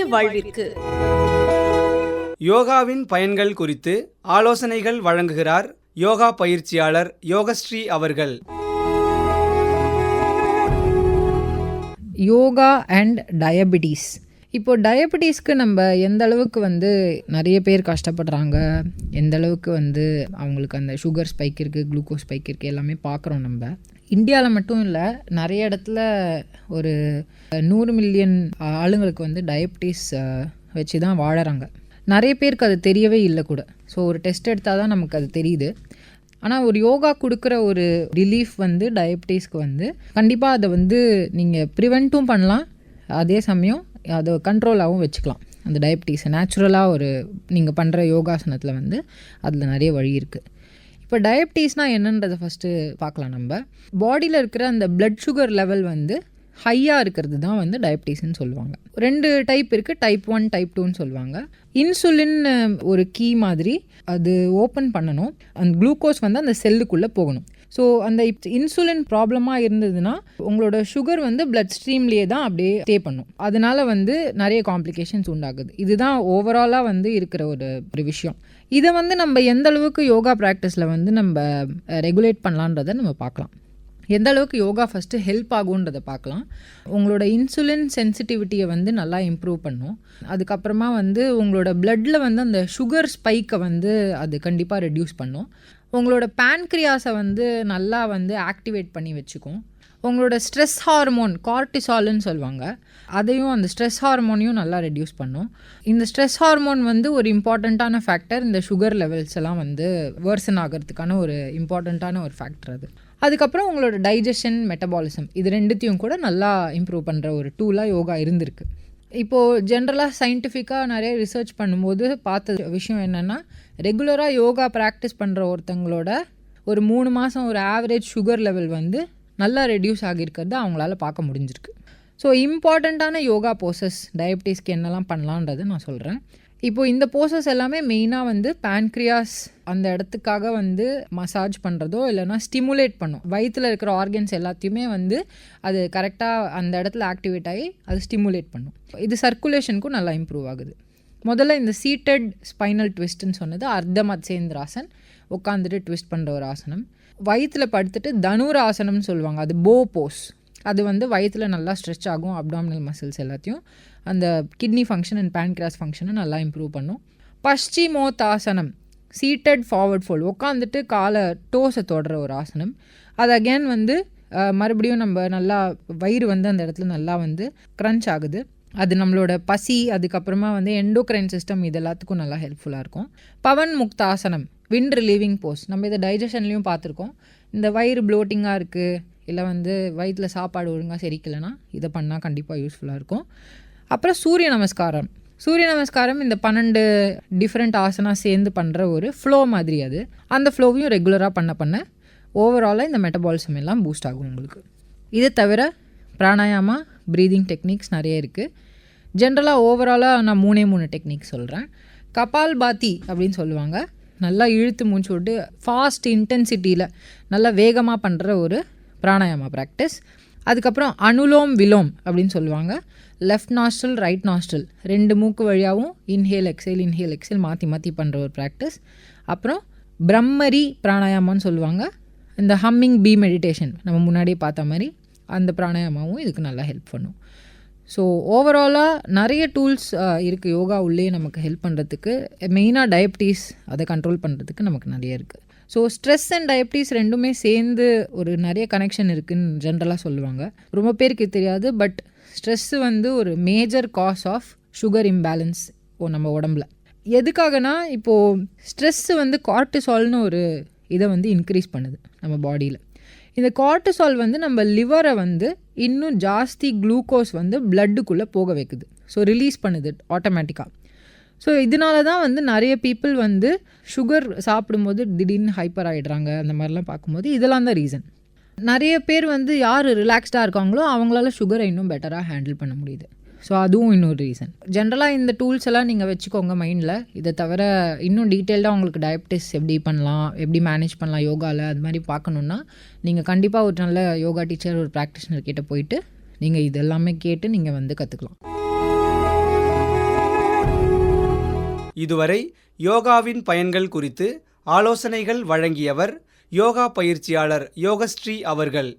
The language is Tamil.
ஆரோக்கிய வாழ்விற்கு. யோகாவின் பயன்கள் குறித்து ஆலோசனைகள் வழங்குகிறார் யோகா பயிற்சியாளர் யோகஸ்ரீ அவர்கள். Yoga and diabetes. இப்போ டயபிட்டிஸ்க்கு நம்ம எந்த அளவுக்கு வந்து நிறைய பேர் கஷ்டப்படுறாங்க எந்த அளவுக்கு வந்து அவங்களுக்கு அந்த சுகர் ஸ்பைக் இருக்குது குளுக்கோஸ் ஸ்பைக் இருக்குது எல்லாமே பார்க்குறோம் நம்ம. இந்தியாவில் மட்டும் இல்லை நிறைய இடத்துல ஒரு நூறு மில்லியன் ஆளுங்களுக்கு வந்து டயபிட்டிஸ் வச்சு தான் வாழறாங்க. நிறைய பேருக்கு அது தெரியவே இல்லை கூட. ஸோ ஒரு டெஸ்ட் எடுத்தால் தான் நமக்கு அது தெரியுது. ஆனால் ஒரு யோகா கொடுக்குற ஒரு ரிலீஃப் வந்து டயபிட்டிஸ்க்கு வந்து கண்டிப்பாக அதை வந்து நீங்கள் ப்ரிவெண்ட்டும் பண்ணலாம். அதே சமயம் அதை கண்ட்ரோலாகவும் வச்சுக்கலாம். அந்த டயபிட்டிஸை நேச்சுரலாக ஒரு நீங்கள் பண்ணுற யோகாசனத்தில் வந்து அதில் நிறைய வழி இருக்குது இப்போ டயபிட்டிஸ்னால் என்னன்றதை ஃபஸ்ட்டு பார்க்கலாம் நம்ம. பாடியில் இருக்கிற அந்த பிளட் சுகர் லெவல் வந்து ஹையாக இருக்கிறது தான் வந்து டயபிட்டிஸ்ன்னு சொல்லுவாங்க. ரெண்டு டைப் இருக்குது டைப் ஒன் டைப் டூன்னு சொல்லுவாங்க. இன்சுலின் ஒரு கீ மாதிரி அது ஓப்பன் பண்ணணும். அந்த குளுக்கோஸ் வந்து அந்த செல்லுக்குள்ளே போகணும். ஸோ அந்த இன்சுலின் ப்ராப்ளமாக இருந்ததுன்னா உங்களோட சுகர் வந்து பிளட் ஸ்ட்ரீம்லேயே தான் அப்படியே ஸ்டே பண்ணும். அதனால வந்து நிறைய காம்ப்ளிகேஷன்ஸ் உண்டாகுது. இதுதான் ஓவராலாக வந்து இருக்கிற ஒரு ஒரு விஷயம். இதை வந்து நம்ம எந்த அளவுக்கு யோகா ப்ராக்டிஸில் வந்து நம்ம ரெகுலேட் பண்ணலான்றதை நம்ம பார்க்கலாம். எந்த அளவுக்கு யோகா ஃபஸ்ட்டு ஹெல்ப் ஆகுன்றதை பார்க்கலாம். உங்களோட இன்சுலின் சென்சிட்டிவிட்டியை வந்து நல்லா இம்ப்ரூவ் பண்ணும். அதுக்கப்புறமா வந்து உங்களோட பிளட்டில் வந்து அந்த சுகர் ஸ்பைக்கை வந்து அது கண்டிப்பாக ரெடியூஸ் பண்ணும். உங்களோட பேன்க்ரியாஸை வந்து நல்லா வந்து ஆக்டிவேட் பண்ணி வச்சுக்கும். உங்களோட ஸ்ட்ரெஸ் ஹார்மோன் கார்டிசால்னு சொல்லுவாங்க. அதையும் அந்த ஸ்ட்ரெஸ் ஹார்மோனையும் நல்லா ரெடியூஸ் பண்ணும். இந்த ஸ்ட்ரெஸ் ஹார்மோன் வந்து ஒரு இம்பார்ட்டண்ட்டான ஃபேக்டர் இந்த சுகர் லெவல்ஸ் எல்லாம் வந்து வேர்சன் ஆகிறதுக்கான ஒரு இம்பார்ட்டண்ட்டான ஒரு ஃபேக்டர் அது. அதுக்கப்புறம் உங்களோட டைஜஷன் மெட்டபாலிசம் இது ரெண்டுத்தையும் கூட நல்லா இம்ப்ரூவ் பண்ணுற ஒரு டூலாக யோகா இருந்திருக்கு. இப்போது ஜென்ரலாக சயின்டிஃபிக்காக நிறைய ரிசர்ச் பண்ணும்போது பார்த்த விஷயம் என்னென்னா ரெகுலராக யோகா ப்ராக்டிஸ் பண்ணுற ஒருத்தங்களோட ஒரு மூணு மாதம் ஒரு ஆவரேஜ் சுகர் லெவல் வந்து நல்லா ரெடியூஸ் ஆகியிருக்கிறது அவங்களால பார்க்க முடிஞ்சிருக்கு. ஸோ இம்பார்ட்டண்ட்டான யோகா போசஸ் டயபிட்டிஸ்க்கு என்னெல்லாம் பண்ணலான்றதை நான் சொல்கிறேன் இப்போது இந்த போசஸ் எல்லாமே மெயினாக வந்து பேன்க்ரியாஸ் அந்த இடத்துக்காக வந்து மசாஜ் பண்ணுறதோ இல்லைனா ஸ்டிமுலேட் பண்ணும். வயிற்றில் இருக்கிற ஆர்கன்ஸ் எல்லாத்தையுமே வந்து அது கரெக்டாக அந்த இடத்துல ஆக்டிவேட் ஆகி அது ஸ்டிமுலேட் பண்ணும். இது சர்க்குலேஷனுக்கும் நல்லா இம்ப்ரூவ் ஆகுது. முதல்ல இந்த சீட்டட் ஸ்பைனல் ட்விஸ்ட்னு சொன்னது அர்த்த மத்சேந்திராசன் உட்காந்துட்டு ட்விஸ்ட் பண்ணுற ஒரு ஆசனம். வயிற்றில் படுத்துட்டு தனுர் ஆசனம்னு சொல்லுவாங்க அது போ போஸ் அது வந்து வயிற்றில் நல்லா ஸ்ட்ரெச் ஆகும் அப்டாமினல் மசில்ஸ் எல்லாத்தையும். அந்த கிட்னி ஃபங்க்ஷன் அண்ட் பேன்கிராஸ் ஃபங்க்ஷனை நல்லா இம்ப்ரூவ் பண்ணும். பஷ்டிமோத்தாசனம் சீட்டட் ஃபார்வர்ட் ஃபோல்ட் உட்காந்துட்டு காலை டோஸை தொடுற ஒரு ஆசனம். அது அகேன் வந்து மறுபடியும் நம்ம நல்லா வயிறு வந்து அந்த இடத்துல நல்லா வந்து க்ரன்ச் ஆகுது. அது நம்மளோட பசி அதுக்கப்புறமா வந்து எண்டோக்ரைன் சிஸ்டம் இது எல்லாத்துக்கும் நல்லா ஹெல்ப்ஃபுல்லாக இருக்கும். Pawan muktasana wind relieving pose நம்ம இதை டைஜஷன்லேயும் பார்த்துருக்கோம். இந்த வயிறு ப்ளோட்டிங்காக இருக்குது இல்லை வந்து வயிற்றில் சாப்பாடு ஒழுங்காக செரிக்கலைன்னா இதை பண்ணால் கண்டிப்பாக யூஸ்ஃபுல்லாக இருக்கும். அப்புறம் சூரிய நமஸ்காரம். சூரிய நமஸ்காரம் இந்த பன்னெண்டு டிஃப்ரெண்ட் ஆசனா சேர்ந்து பண்ணுற ஒரு ஃப்ளோ மாதிரி அது. அந்த ஃப்ளோவையும் ரெகுலராக பண்ண பண்ண ஓவராலாக இந்த மெட்டபாலிசம் எல்லாம் பூஸ்ட் ஆகும் உங்களுக்கு. இதை தவிர பிராணாயாமா ப்ரீதிங் டெக்னிக்ஸ் நிறைய இருக்குது ஜென்ரலாக ஓவராலாக நான் மூணே மூணு டெக்னிக் சொல்கிறேன் கபால் பாத்தி அப்படின்னு சொல்லுவாங்க. நல்லா இழுத்து மூச்சு விட்டு ஃபாஸ்ட் இன்டென்சிட்டியில் நல்லா வேகமாக பண்ணுற ஒரு பிராணாயாமா ப்ராக்டிஸ் அதுக்கப்புறம் அனுலோம் விலோம் அப்படின்னு சொல்லுவாங்க. லெஃப்ட் நாஸ்டல் ரைட் நாஸ்டல் ரெண்டு மூக்கு வழியாகவும் இன்ஹேல் எக்ஸேல் இன்ஹேல் எக்ஸேல் மாற்றி மாற்றி பண்ணுற ஒரு ப்ராக்டிஸ் அப்புறம் பிரம்மரி பிராணாயாமான்னு சொல்லுவாங்க. இந்த ஹம்மிங் பி மெடிடேஷன் நம்ம முன்னாடியே பார்த்த மாதிரி அந்த பிராணாயாமாவும் இதுக்கு நல்லா ஹெல்ப் பண்ணும். ஸோ ஓவராலாக நிறைய டூல்ஸ் இருக்குது யோகா உள்ளே நமக்கு ஹெல்ப் பண்ணுறதுக்கு மெயினாக டயபிட்டிஸ் அதை கண்ட்ரோல் பண்ணுறதுக்கு நமக்கு நிறைய இருக்குது ஸோ ஸ்ட்ரெஸ் அண்ட் டயபிட்டிஸ் ரெண்டுமே சேர்ந்து ஒரு நிறைய கனெக்ஷன் இருக்குதுன்னு ஜென்ரலாக சொல்லுவாங்க. ரொம்ப பேருக்கு தெரியாது பட் ஸ்ட்ரெஸ்ஸு வந்து ஒரு major cause of sugar imbalance ஓ நம்ம உடம்புல. எதுக்காகனா இப்போது ஸ்ட்ரெஸ்ஸு வந்து கார்டிசால்னு ஒரு இதை வந்து இன்க்ரீஸ் பண்ணுது நம்ம பாடியில் இந்த கார்டிசால் வந்து நம்ம லிவரை வந்து இன்னும் ஜாஸ்தி குளூக்கோஸ் வந்து பிளட்டுக்குள்ளே போக வைக்குது. ஸோ ரிலீஸ் பண்ணுது ஆட்டோமேட்டிக்காக ஸோ இதனால தான் வந்து நிறைய பீப்புள் வந்து சுகர் சாப்பிடும்போது திடீர்னு ஹைப்பர் ஆகிடுறாங்க அந்த மாதிரிலாம் பார்க்கும்போது இதெல்லாம் தான் ரீசன் நிறைய பேர் வந்து யார் ரிலாக்ஸ்டாக இருக்காங்களோ அவங்களால சுகரை இன்னும் பெட்டராக ஹேண்டில் பண்ண முடியுது. ஸோ அதுவும் இன்னொரு ரீசன் ஜென்ரலாக இந்த டூல்ஸ் எல்லாம் நீங்கள் வச்சுக்கோங்க மைண்டில் இதை தவிர இன்னும் டீட்டெயில்டாக உங்களுக்கு டயபிட்டிஸ் எப்படி பண்ணலாம் எப்படி மேனேஜ் பண்ணலாம் யோகாவில் அது மாதிரி பார்க்கணுன்னா நீங்கள் கண்டிப்பாக ஒரு நல்ல யோகா டீச்சர் ஒரு ப்ராக்டிஷனர் கிட்டே போயிட்டு நீங்கள் இது எல்லாமே கேட்டு நீங்கள் வந்து கற்றுக்கலாம் இதுவரை யோகாவின் பயன்கள் குறித்து ஆலோசனைகள் வழங்கியவர் யோகா பயிற்சியாளர் யோகஸ்ரீ அவர்கள்.